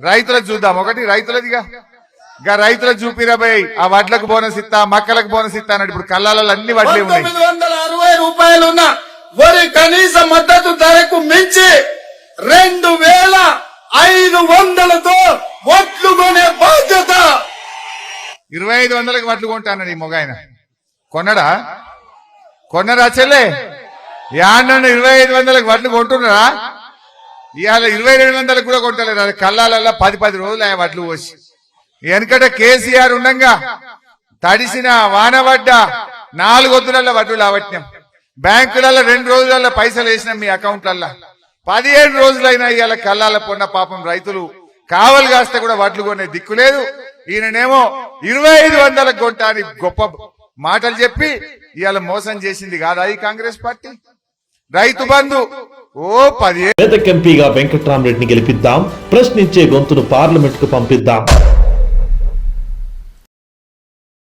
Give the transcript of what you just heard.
రైతులకు చూద్దాం. ఒకటి రైతులదిగా. ఇక రైతులకు చూపిరా భయ్ ఆ వడ్లకు బోనస్ ఇస్తా మక్కలకు బోనస్ ఇస్తా అన్నాడు. ఇప్పుడు కళ్ళాలలో అన్ని వడ్లే ఉన్నాయి. అరవై రూపాయలు ఉన్న వరి కనీస మద్దతు ధరకు మించి రెండు వేల ఐదు వందలతో ఒట్లు కొనే బాధ్యత. ఇరవై ఐదు వందలకు వడ్లు కొంటా అన్నాడు ఈ మొగాయన. కొన్నడా? కొన్నరా చెల్లె? యాన్న ఇరవై ఐదు వందలకు వడ్లు కొంటున్నారా? ఇవాళ ఇరవై రెండు వందలకు కూడా కొట్టలేదు. అది కళ్ళాలల్లా పది పది రోజులు ఆయన వడ్లు పోసి. వెనకట కేసీఆర్ ఉండంగా తడిసిన వాన పడ్డ నాలుగు వద్దులలో వడ్లు లావట్యం బ్యాంకులలో రెండు రోజులలో పైసలు వేసినాం మీ అకౌంట్లల్లో. పదిహేడు రోజులైనా ఇవాళ కళ్ళాల పొన్న పాపం రైతులు కావలు కాస్తే కూడా వడ్లు కొనే దిక్కు లేదు. ఈయననేమో ఇరవై ఐదు వందలకు కొంటా అని గొప్ప మాటలు చెప్పి ఇవాళ మోసం చేసింది కాదా ఈ కాంగ్రెస్ పార్టీ? రైతు బంధు ఓ పది పేదకెంపీగా వెంకట్రామరెడ్డిని గెలిపిద్దాం. ప్రశ్నించే గొంతును పార్లమెంట్కు పంపిద్దాం.